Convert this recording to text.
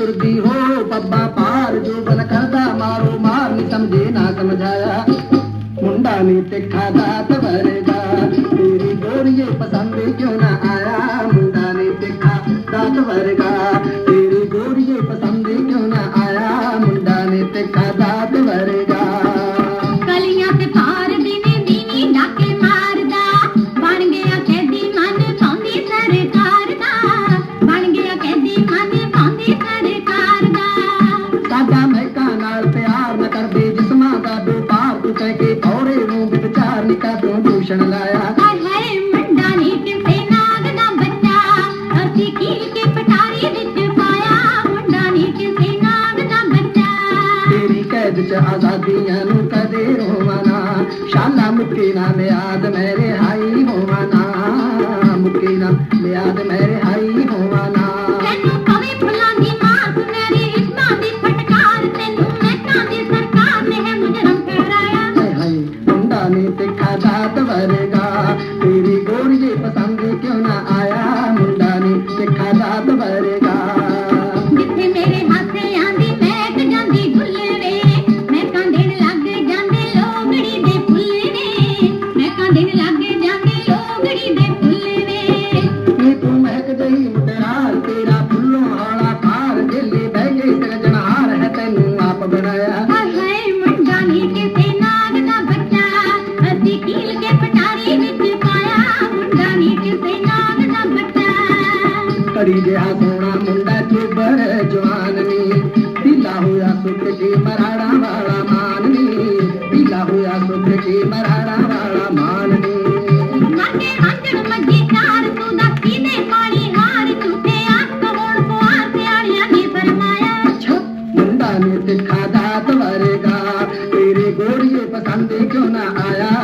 ਤੁਰਦੀ ਹੋ, ਬੱਬਾ ਪਾਰ ਜੋ ਬਨ ਕਰਦਾ, ਮਾਰੋ ਮਾਰ ਨਹੀਂ ਸਮਝੇ ਨਾ ਸਮਝਾਇਆ। ਮੁੰਡਾ ਨਹੀਂ ਤੇ ਖਾਦਾ ਟਿੱਕਾ ਤੂੰ ਭੂਸ਼ਣ ਲਾਇਆ। ਆਜ਼ਾਦੀਆਂ ਨੂੰ ਕਦੇ ਰੋਵਣਾ ਸ਼ਾਲਾ ਮੁਕਤੀ ਨਾਮ ਯਾਦ ਮੇਰੇ ਹਾਈ ਹੋ ਨੇ ਤਿੱਖਾ ਦਾਤ ਵਰਗਾ। ਤੇਰੀ ਗੋਰੀਏ ਪਸੰਦ ਕਿਉਂ ਨਾ ਆਇਆ ਮੁੰਡਾ ਨੇ ਤਿੱਖਾ ਦਾਤ ਵਰਗਾ। ਕੜੀ ਜਿਹਾ ਸੋਹਣਾ ਮੁੰਡਾ ਚੁੱਬਰ ਜਵਾਨਨੀ ਢਿੱਲਾ ਹੋਇਆ ਸੁੱਕ ਕੇ ਮਰਾੜਾ ਵਾਲਾ ਮਾਨਨੀ। ਢਿੱਲਾ ਹੋਇਆ ਸੁੱਕ ਕੇ ਮਰਾੜਾ ਵਾਲਾ ਮਾਨਨੀ। ਮੁੰਡਾ ਨੇ ਸਿੱਖਾ ਦਾਤ ਵਰਗਾ। ਤੇਰੇ ਗੋੜੀਏ ਪਸੰਦ ਕਿਉਂ ਨਾ ਆਇਆ?